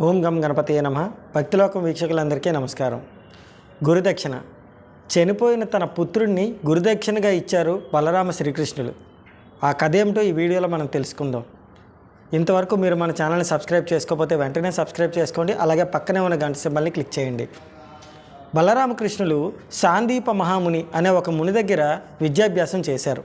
ఓం గం గణపతి నమ. భక్తిలోకం వీక్షకులందరికీ నమస్కారం. గురుదక్షిణ. చనిపోయిన తన పుత్రుణ్ణి గురుదక్షిణగా ఇచ్చారు బలరామ శ్రీకృష్ణులు. ఆ కథ ఏమిటో ఈ వీడియోలో మనం తెలుసుకుందాం. ఇంతవరకు మీరు మన ఛానల్ని సబ్స్క్రైబ్ చేసుకోకపోతే వెంటనే సబ్స్క్రైబ్ చేసుకోండి అలాగే పక్కనే ఉన్న గంట సింబల్ని క్లిక్ చేయండి. బలరామకృష్ణులు సాందీప మహాముని అనే ఒక ముని దగ్గర విద్యాభ్యాసం చేశారు.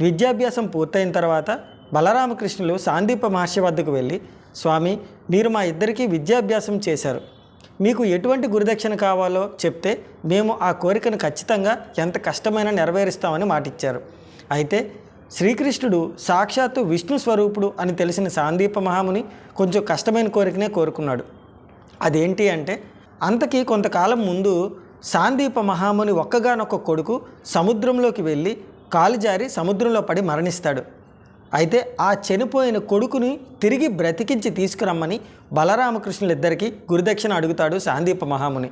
విద్యాభ్యాసం పూర్తయిన తర్వాత బలరామకృష్ణులు సాందీప మహర్షి వద్దకు వెళ్ళి స్వామి మీరు మా ఇద్దరికీ విద్యాభ్యాసం చేశారు. మీకు ఎటువంటి గురుదక్షిణ కావాలో చెప్తే మేము ఆ కోరికను ఖచ్చితంగా ఎంత కష్టమైనా నెరవేరుస్తామని మాటిచ్చారు. అయితే శ్రీకృష్ణుడు సాక్షాత్తు విష్ణు స్వరూపుడు అని తెలిసిన సాందీప మహాముని కొంచెం కష్టమైన కోరికనే కోరుకున్నాడు. అదేంటి అంటే అంతకి కొంతకాలం ముందు సాందీప మహాముని ఒక్కగానొక్క కొడుకు సముద్రంలోకి వెళ్ళి కాలు జారి సముద్రంలో పడి మరణిస్తాడు. అయితే ఆ చనిపోయిన కొడుకుని తిరిగి బ్రతికించి తీసుకురమ్మని బలరామకృష్ణులిద్దరికీ గురుదక్షిణ అడుగుతాడు సాందీప మహాముని.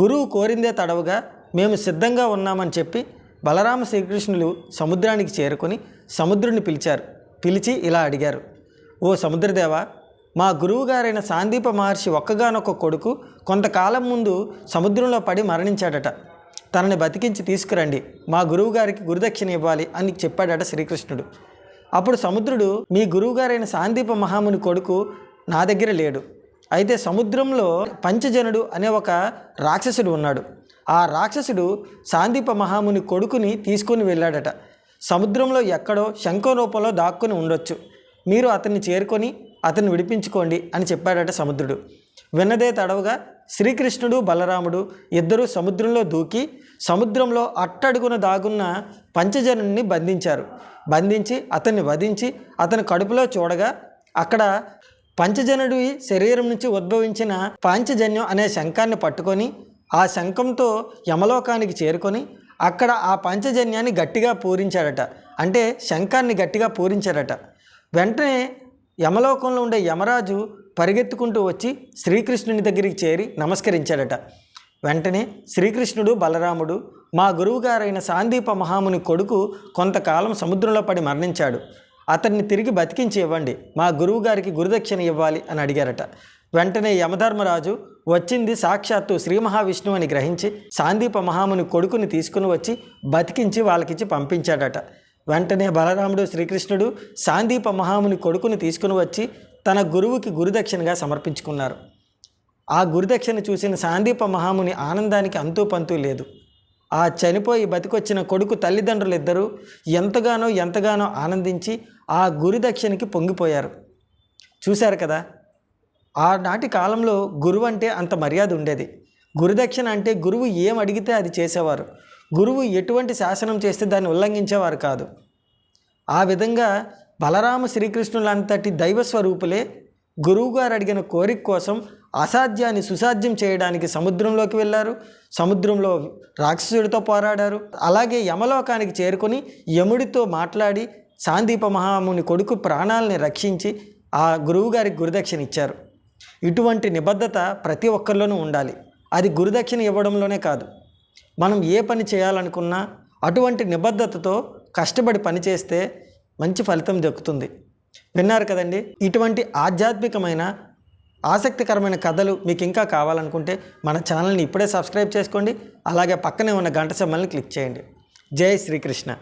గురువు కోరిందే తడవుగా మేము సిద్ధంగా ఉన్నామని చెప్పి బలరామ శ్రీకృష్ణులు సముద్రానికి చేరుకొని సముద్రుని పిలిచారు. పిలిచి ఇలా అడిగారు. ఓ సముద్రదేవ మా గురువుగారైన సాందీప మహర్షి ఒక్కగానొక్క కొడుకు కొంతకాలం ముందు సముద్రంలో పడి మరణించాడట. తనని బతికించి తీసుకురండి. మా గురువుగారికి గురుదక్షిణ ఇవ్వాలి అని చెప్పాడట శ్రీకృష్ణుడు. అప్పుడు సముద్రుడు మీ గురువుగారైన సాందీప మహాముని కొడుకు నా దగ్గర లేడు. అయితే సముద్రంలో పంచజనుడు అనే ఒక రాక్షసుడు ఉన్నాడు. ఆ రాక్షసుడు సాందీప మహాముని కొడుకుని తీసుకుని వెళ్ళాడట. సముద్రంలో ఎక్కడో శంఖ రూపంలో దాక్కుని ఉండొచ్చు. మీరు అతన్ని చేరుకొని అతన్ని విడిపించుకోండి అని చెప్పాడట సముద్రుడు. విన్నదే తడవుగా శ్రీకృష్ణుడు బలరాముడు ఇద్దరూ సముద్రంలో దూకి సముద్రంలో అట్టడుగున దాగున్న పంచజనుని బంధించారు. బంధించి అతన్ని వధించి అతని కడుపులో చూడగా అక్కడ పంచజనుడి శరీరం నుంచి ఉద్భవించిన పాంచజన్యం అనే శంఖాన్ని పట్టుకొని ఆ శంఖంతో యమలోకానికి చేరుకొని అక్కడ ఆ పంచజన్యాన్ని గట్టిగా పూరించాడట. అంటే శంఖాన్ని గట్టిగా పూరించాడట. వెంటనే యమలోకంలో ఉండే యమరాజు పరిగెత్తుకుంటూ వచ్చి శ్రీకృష్ణుని దగ్గరికి చేరి నమస్కరించాడట. వెంటనే శ్రీకృష్ణుడు బలరాముడు మా గురువుగారైన సాందీప మహాముని కొడుకు కొంతకాలం సముద్రంలో పడి మరణించాడు. అతన్ని తిరిగి బతికించి ఇవ్వండి. మా గురువుగారికి గురుదక్షిణ ఇవ్వాలి అని అడిగారట. వెంటనే యమధర్మరాజు వచ్చింది సాక్షాత్తు శ్రీ మహావిష్ణువు అని గ్రహించి సాందీప మహాముని కొడుకుని తీసుకుని వచ్చి బతికించి వాళ్ళకిచ్చి పంపించాడట. వెంటనే బలరాముడు శ్రీకృష్ణుడు సాందీప మహాముని కొడుకుని తీసుకుని వచ్చి తన గురువుకి గురుదక్షిణగా సమర్పించుకున్నారు. ఆ గురుదక్షిణ చూసిన సాందీప మహాముని ఆనందానికి అంతూ పంతూ లేదు. ఆ చనిపోయి బతికొచ్చిన కొడుకు తల్లిదండ్రులు ఇద్దరూ ఎంతగానో ఎంతగానో ఆనందించి ఆ గురుదక్షిణకి పొంగిపోయారు. చూశారు కదా ఆనాటి కాలంలో గురువు అంటే అంత మర్యాద ఉండేది. గురుదక్షిణ అంటే గురువు ఏం అడిగితే అది చేసేవారు. గురువు ఎటువంటి శాసనం చేస్తే దాన్ని ఉల్లంఘించేవారు కాదు. ఆ విధంగా బలరామ శ్రీకృష్ణులంతటి దైవ స్వరూపులే గురువుగారు అడిగిన కోరిక కోసం అసాధ్యాన్ని సుసాధ్యం చేయడానికి సముద్రంలోకి వెళ్ళారు. సముద్రంలో రాక్షసుడితో పోరాడారు. అలాగే యమలోకానికి చేరుకొని యముడితో మాట్లాడి సాందీప మహాముని కొడుకు ప్రాణాలని రక్షించి ఆ గురువుగారికి గురుదక్షిణ ఇచ్చారు. ఇటువంటి నిబద్ధత ప్రతి ఒక్కరిలోనూ ఉండాలి. అది గురుదక్షిణ ఇవ్వడంలోనే కాదు. మనం ఏ పని చేయాలనుకున్నా అటువంటి నిబద్ధతతో కష్టపడి పనిచేస్తే మంచి ఫలితం దక్కుతుంది. విన్నారు కదండి. ఇటువంటి ఆధ్యాత్మికమైన ఆసక్తికరమైన కథలు మీకు ఇంకా కావాలనుకుంటే మన ఛానల్ని ఇప్పుడే సబ్స్క్రైబ్ చేసుకోండి. అలాగే పక్కనే ఉన్న గంట సింబల్ని క్లిక్ చేయండి. జై శ్రీకృష్ణ.